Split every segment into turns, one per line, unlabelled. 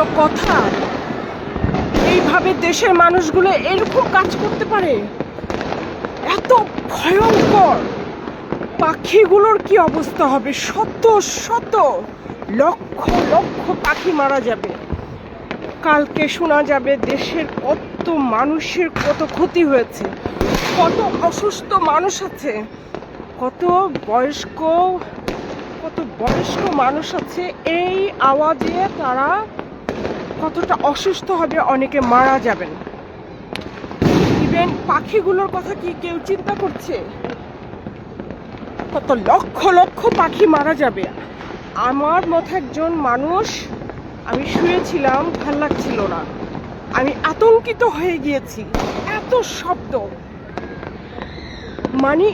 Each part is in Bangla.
কোনো কথা? এইভাবে দেশের মানুষগুলো এরকম কাজ করতে পারে? এত ভয়ঙ্কর! পাখিগুলোর কি অবস্থা হবে? শত শত, লক্ষ লক্ষ পাখি মারা যাবে। কালকে শোনা যাবে দেশের কত মানুষের কত ক্ষতি হয়েছে, কত অসুস্থ মানুষ আছে, কত বয়স্ক কত বয়স্ক মানুষ আছে। এই আওয়াজে তারা কতটা অসুস্থ হবে অনেকে মারা যাবেন। ইভেন পাখিগুলোর কথা কি কেউ চিন্তা করছে? কত লক্ষ লক্ষ পাখি মারা যাবে। আমার মতো একজন মানুষ আমি শুয়েছিলাম, ভালো লাগছিল না। আমি আতঙ্কিত হয়ে গিয়েছি। এত শব্দ। মানে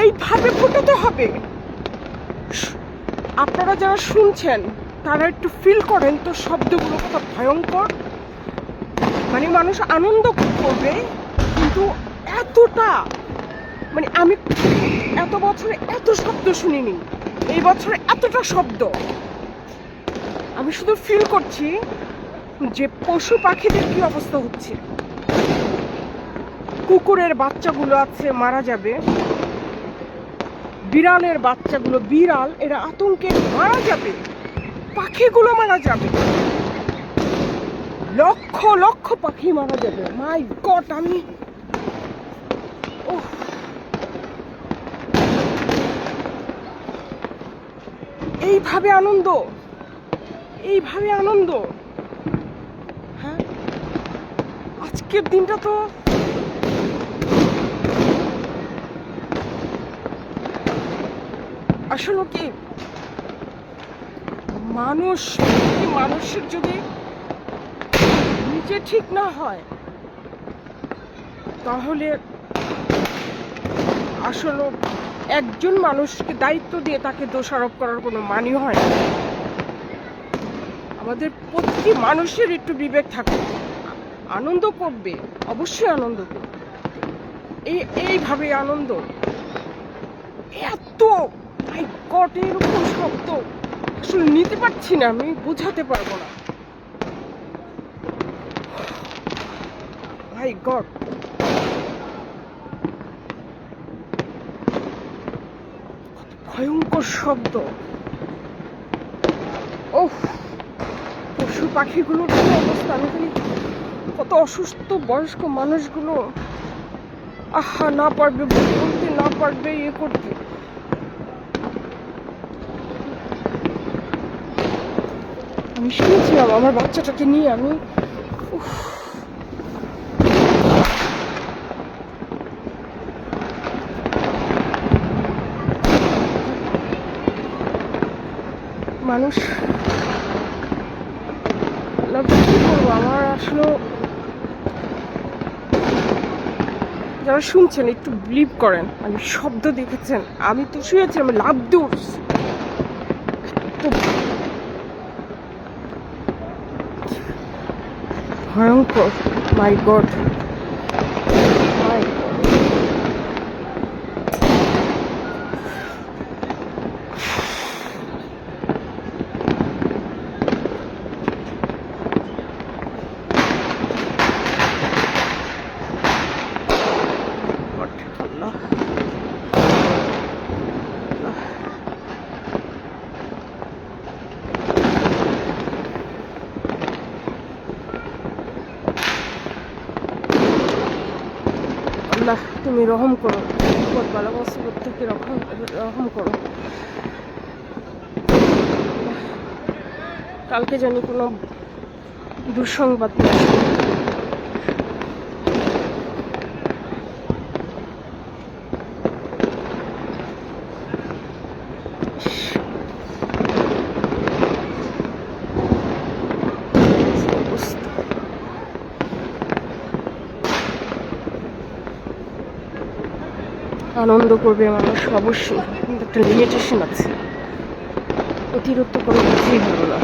এইভাবে ফুটাতে হবে? আপনারা যারা শুনছেন তারা একটু ফিল করেন তো শব্দগুলো কত ভয়ঙ্কর। মানে মানুষ আনন্দ করবে, কিন্তু এতটা মানে আমি এত বছরে এত শব্দ শুনিনি, এই বছরে এতটা শব্দ। আমি শুধু ফিল করছি যে পশু পাখিদের কি অবস্থা হচ্ছে। কুকুরের বাচ্চাগুলো আছে, মারা যাবে। বিড়ালের বাচ্চাগুলো, বিড়াল, এরা আতঙ্কে মারা যাবে। পাখিগুলো মারা যাবে। লক্ষ লক্ষ পাখি মারা যাবে। মাই গড আমি এইভাবে আনন্দ। এইভাবে আনন্দ। হ্যাঁ? আজকের দিনটা তো আসলে কি মানুষ মানুষের যদি নিজে ঠিক না হয়, তাহলে আসলে একজন মানুষকে দায়িত্ব দিয়ে তাকে দোষারোপ করার কোনো মানে হয় না। আমাদের প্রতিটি মানুষের একটু বিবেক থাকে আনন্দ করবে, অবশ্যই আনন্দ করবে। এই, এইভাবে আনন্দ। এত মাই গড এরকম শব্দ। আসলে নিতে পারছি না, আমি বোঝাতে পারব না। My God. ভয়ঙ্কর শব্দ। ওহ, পশু পাখিগুলোর কি অবস্থা? আমি কত অসুস্থ বয়স্ক মানুষগুলো। আহা, না পারবে, বলতে না পারবে ইয়ে করতে। আমি শুনেছিলাম, আমার বাচ্চাটাকে নিয়ে আমি মানুষ কি করব আমার আসলে যারা শুনছেন, একটু বিলিভ করেন মানে শব্দ দেখেছেন, আমি তো শুয়েছিলাম লাভ দূর ভয়ঙ্কর মাই গড মাই আল্লাহ আল্লাহ, তুমি রহম করো। বিপদ বালা মুসিবত থেকে রহম রহম করো। কালকে জানি কোনো দুঃসংবাদ না আসে। কি অবস্থা। আনন্দ করবে মানুষ অবশ্যই। কিন্তু একটা লিমিটেশন আছে। অতিরিক্ত কোনো কিছুই ভালো না।